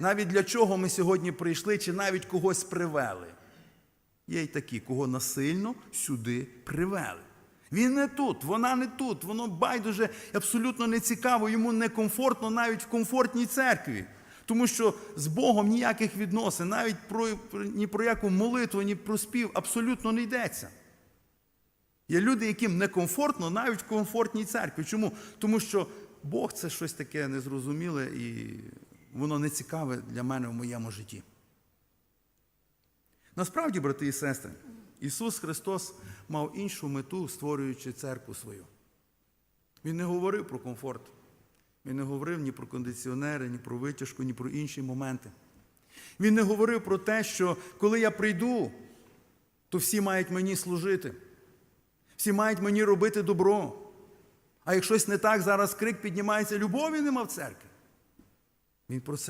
навіть для чого ми сьогодні прийшли, чи навіть когось привели. Є й такі, кого насильно сюди привели. Він не тут, вона не тут, воно байдуже абсолютно не цікаво, йому некомфортно навіть в комфортній церкві. Тому що з Богом ніяких відносин, навіть про, ні про яку молитву, ні про спів абсолютно не йдеться. Є люди, яким некомфортно навіть в комфортній церкві. Чому? Тому що Бог це щось таке незрозуміле і воно не цікаве для мене в моєму житті. Насправді, брати і сестри, Ісус Христос мав іншу мету, створюючи церкву свою. Він не говорив про комфорт. Він не говорив ні про кондиціонери, ні про витяжку, ні про інші моменти. Він не говорив про те, що коли я прийду, то всі мають мені служити. Всі мають мені робити добро. А як щось не так, зараз крик піднімається, любові нема в церкві. Він про це